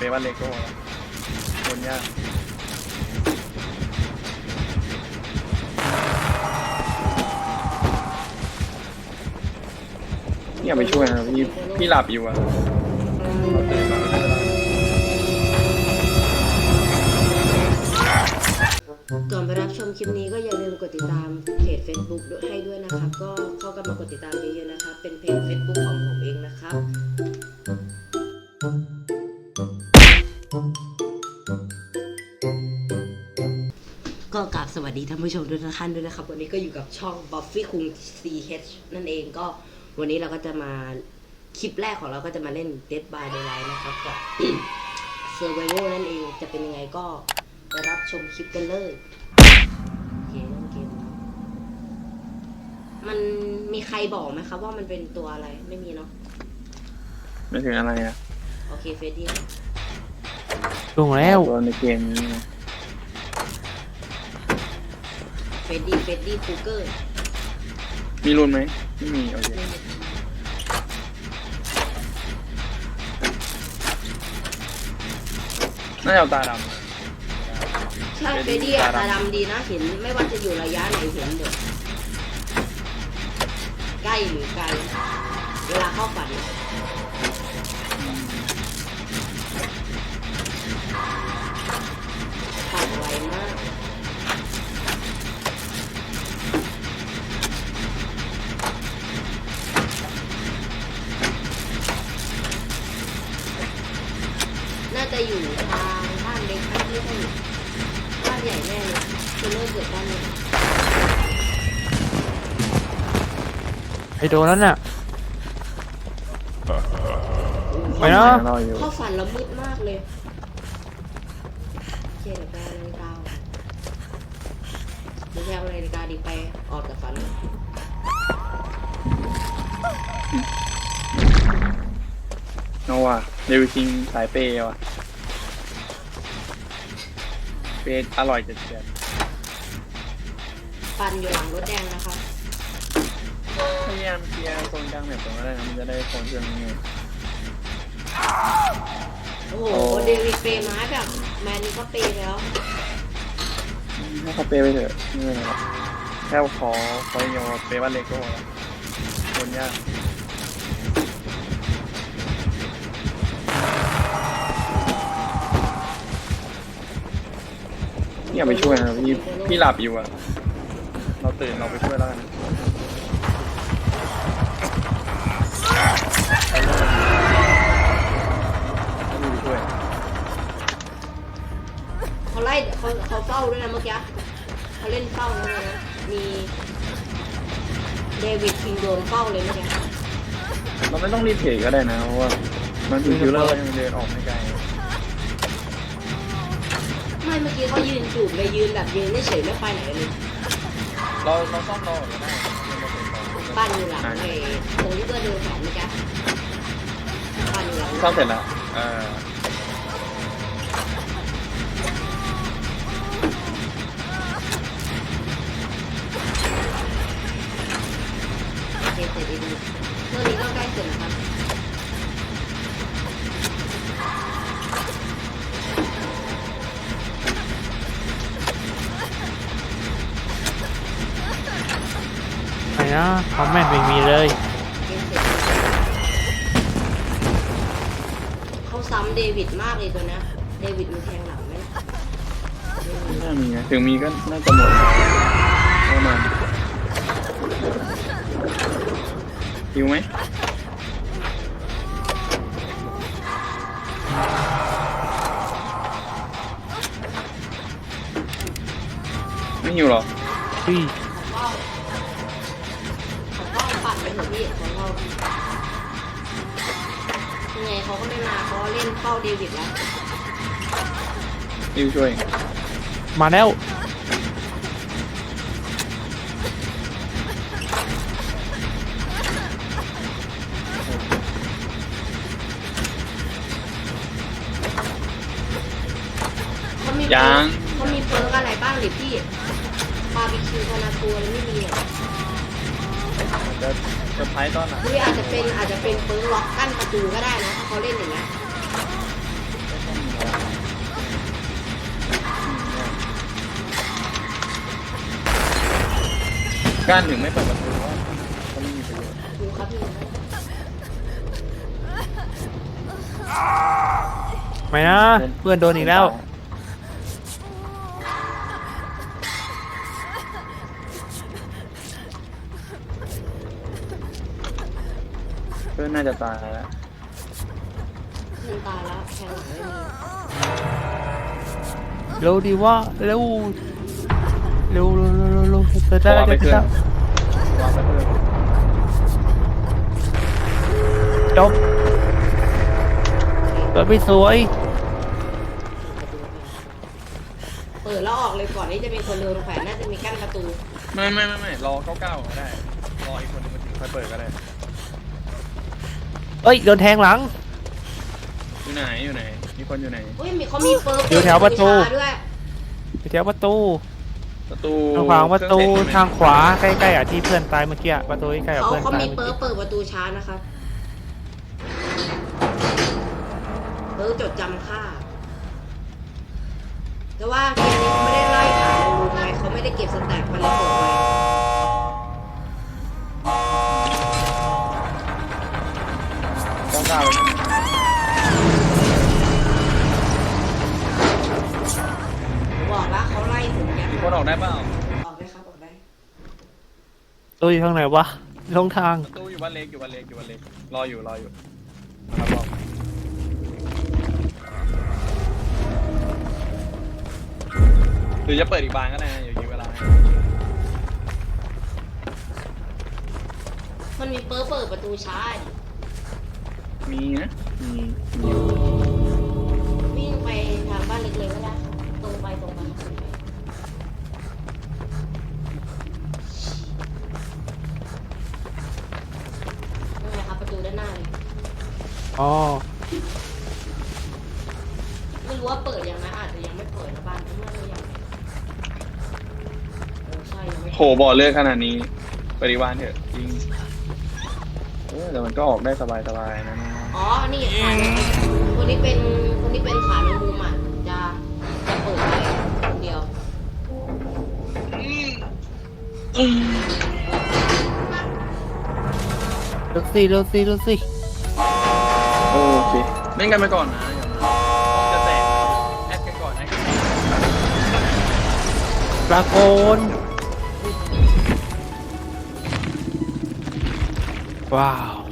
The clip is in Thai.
เปว่าเลโก้คนยากอย่าไปช่วยนะพี่พี่หลับอยู่อะก่อนไปรับชมคลิปนี้ก็อย่าลืมกดติดตามเพจ Facebook ด้วยให้ด้วยนะครับ ก็เข้ากันมากดติดตามเยอะๆนะครับเป็นเพจ Facebook ของ ก็กราบสวัสดีท่านผู้ชมทุกท่านด้วยนะครับ วันนี้ก็อยู่กับช่อง Buffy คุง CH นั่นเองก็วันนี้เราก็จะมาคลิปแรกของเราก็จะมาเล่น Dead by Daylight นะครับกับ Survival นั่นเองจะเป็นยังไงก็ไปรับชมคลิปกันเลยโอเคเล่นเกมครับมันมีใครบอกไหมครับว่ามันเป็นตัวอะไรไม่มีเนาะไม่ถึงอะไรอะ โอเคเฟรดดี้ ลงแล้ว ตัวในเกมนี้ไงเฟรดดี้เฟรดดี้คูเกอร์มีรุนไหมไม่มีโอเคน่าจะเอาตาดำใช่เฟรดดี้อะตาดำดีนะเห็นไม่ว่าจะอยู่ระยะไหนเห็นหมดใกล้หรือไกล เวลาเข้าฝันอะ น่าจะอยู่ทางบ้านเล็กบ้านไม่ใช่บ้านใหญ่แน่เลยคือเริ่มเกิดบ้านใหญ่ไอโดนแล้วน่ะ ไปนะ รออยู่เข้าฝันแล้วมืดมากเลยโอเคเดี๋ยวไปเอานาฬิกาไม่ใช่เอานาฬิกาดีไปออกจากฝันเอาว่ะเดวิดคิงสายเปย์ว่ะเปย์อร่อยจัดเจียดปันอยู่หลังรถแดงนะครับพยายามเคลียร์โซนกลางแบบตรงนั้นได้นะมันจะได้โซนเครื่องนี้ไงโอ้โหโอ้เดวิดเปย์มาแบบแมนนี่ก็เปย์แล้วให้เขาเปย์ไปเถอะไม่เป็นไรหรอกแค่ขอขออย่างเดียวเปย์ว่าเลโก้แล้วคนยาก อย่าไปช่วยนะพี่พี่หลับอยู่อะเราตื่นเราไปช่วยแล้วกันไม่ไปช่วยเขาไล่เขาเขาเฝ้าด้วยนะเมื่อกี้เขาเล่นเฝ้าด้วยนะมีเดวิดคิงโดนเฝ้าเลยเมื่อกี้เราไม่ต้องรีบเทก็ได้นะเพราะว่ามันถึงคิวเลอร์ก็ยังเดินออกไม่ไกล ไม่เมื่อกี้เขายืนจูบเลยยืนแบบยืนเฉยๆไม่ไปไหนเลยเราเราซ่อมรอก็ได้บ้านอยู่หลังไอ้ตรงที่เพื่อนเดินผ่านเมื่อกี้บ้านอยู่หลังซ่อมเสร็จแล้วเออโอเคเสร็จดีเรื่องนี้ก็ใกล้เสร็จแล้วครับ นะคอมเมนต์ไม่มีเลยเกมเสร็จเขาซ้ำเดวิดมากเลยตัวเนี้ยเดวิดมีแทงหลังไหมไม่น่ามีนะถึงมีก็น่าจะหมดประมาณหิวไหมไม่หิวหรอพี่เไงเขาก็ไม่มาเขาเล่นเข้าเดวิดแล้วหิวช่วยมาแล้ว เขามียัง เขามีเฟิร์กอะไรบ้างหรือพี่บาร์บีคิวคานาตัวอะไรไม่มีเหรอจะเซ อร์ไพรส์ตอนไหนนอาจจะเป็นอาจจะเป็นปิร์ล็อกกั้นประตูก็ได้นะถ้าเขาเล่นอย่างเงี้ยกั้านถึงไม่เปิดประตูว่าก็ไม่มีประโยชน์บไม่นะ เพื่อนโดนอีกแล้ว นน่าจะตายแล้วมันตายแล้วแทงหลังไม่มีเร็วดีว่าเร็วเร็วเร็วเร็วเร็วเร็วจะได้วางไปจะเพื่อนได้วางไปเพื่อนจบเปิดไม่สวยเปิดแล้วออกเลยก่อนที่จะมีคนเรือลงแขวนน่าจะมีกั้นประตู ไม่ไม่ไม่ไม่รอเก้าเก้าก็ได้ รออีกคนนึงมาถึงค่อยเปิดก็ได้ เอ้ยโดนแทงหลัง อยู่ไหนอยู่ไหน มีคนอยู่ไหนเฮ้ยมีเขามีเปิร์อยู่แถวประตูชาด้วยไปแถวประตูประตูทางขวางประตูเคองเสียทางขวาใกล้ๆอะที่เพื่อนตายเมื่อกี้อะประตูใกล้ๆกับเขาเพื่อนเขาตายมีเมื่อเปิร์กี้เปิดประตูช้านะครับเปิร์จดจำค่า แต่ว่าเกมนี้เขาไม่ได้ไล่หาในรูมไงเขาไม่ได้เก็บสแต็กมันเลยเปิดไว้ ก้าเก้าเลยบอกแล้วเขาไล่ผมยันมีคนออกได้เปล่าออกได้ครับออกได้ตู้อยู่ทางไหนวะลงทางประตูอยู่บ้านเล็กอยู่บ้านเล็กอยู่บ้านเล็กรออยู่รออยู่ครับรอหรือจะเปิดอีกบานก็ได้นะอย่ายื้อเวลาให้มันมีเปิร์เปิดประตูช้า มีนะมีมีอยู่วิ่งไปทางบ้านเล็กๆก็ได้ครับตรงไปตรงไปตรงไปนั่นไงครับประตูด้านหน้าเลย อ๋อ ไม่รู้ว่าเปิดยังนะอาจจะยังไม่เปิดนะบ้านที่น่าจะยังเออใช่ยังไม่โหบ่อเลือดขนาดนี้ ปริวานเถอะจริงเออแต่มันก็ออกได้สบายสบายๆนะน้อง อ๋อ นี่ขาคนที่เป็นคนที่เป็นขาในมุมอะจะจะเปิดไว้คนเดียว เร็วสิเร็วสิเร็วสิโอเคเล่นกันไปก่อนนะอย่ามาห้องจะแตกแอดกันก่อนแอดกันก่อนปลาโกนว้าว